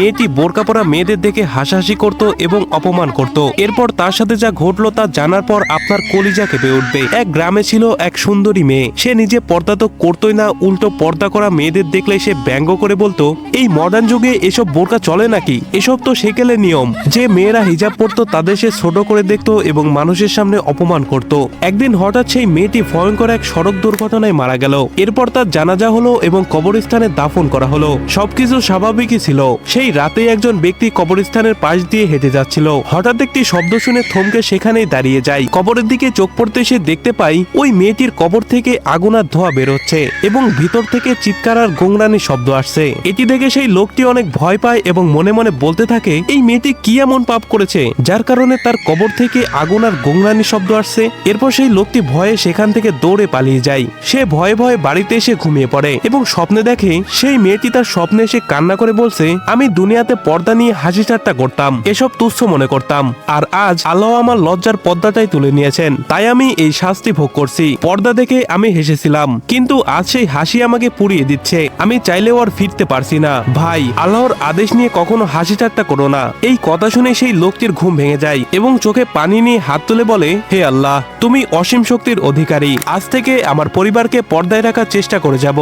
মেয়েটি বোরকা পরা মেয়েদের দেখে হাসাহাসি করত এবং অপমান করত। এরপর তার সাথে যা ঘটলো তা জানার পর আপনার কলিজা কেঁপে উঠবে। এক গ্রামে ছিল এক সুন্দরী মেয়ে। সে নিজে পর্দা তো করতোই না, উল্টো পর্দা করা মেয়েদের দেখলে সে ব্যঙ্গ করে বলতো, এই মডার্ন যুগে এসব বোরকা চলে নাকি? এসব তো সেকেলে নিয়ম। যে মেয়েরা হিজাব পরতো তাদের সে ছোট করে দেখতো এবং মানুষের সামনে অপমান করত। একদিন হঠাৎ সেই মেয়েটি ভয়ঙ্কর এক সড়ক দুর্ঘটনায় মারা গেল। এরপর তার জানাজা হলো এবং কবরস্থানে দাফন করা হলো। সবকিছু স্বাভাবিকই ছিল। সেই রাতে একজন ব্যক্তি কবরস্থানের পাশ দিয়ে হেঁটে যাচ্ছিল। হঠাৎ একটি শব্দ শুনে থমকে সেখানেই দাঁড়িয়ে যায়। কবরের দিকে চোখ পড়তে সে দেখতে পাই, ওই মেয়েটির কবর থেকে আগুন আর ধোঁয়া বেরোচ্ছে এবং ভিতর থেকে চিৎকার আর গোংরানি শব্দ আসছে। এটি দেখে সেই লোকটি অনেক ভয় পায় এবং মনে মনে বলতে থাকে, এই মেয়েটি কি এমন পাপ করেছে? যার কারণে তার কবর থেকে আগুন আর গোংরানি শব্দ আসছে। এরপর সেই লোকটি ভয়ে সেখান থেকে দৌড়ে পালিয়ে যায়। সে ভয়ে ভয়ে বাড়িতে এসে ঘুমিয়ে পড়ে এবং স্বপ্নে দেখে, সেই মেয়েটি তার স্বপ্নে এসে কান্না করে বলছে, আমি দুনিয়াতে পর্দা নিয়ে হাসি ঠাট্টা করতাম, এসব তুচ্ছ মনে করতাম। আর আজ আল্লাহ আমার লজ্জার পর্দাটাই তুলে নিয়েছেন, তাই আমি এই শাস্তি ভোগ করছি। পর্দা দেখে আমি হেসেছিলাম, কিন্তু আজ সেই হাসি আমাকে পুড়িয়ে দিচ্ছে, আমি চাইলেও আর ফিরতে পারছি না। ভাই, আল্লাহর আদেশ নিয়ে কখনো হাসি ঠাট্টা করো না। এই কথা শুনে সেই লোকটির ঘুম ভেঙে যায় এবং চোখে পানি নিয়ে হাত তুলে বলে, হে আল্লাহ, তুমি অসীম শক্তির অধিকারী, আজ থেকে আমার পরিবারকে পর্দায় রাখার চেষ্টা করে যাব।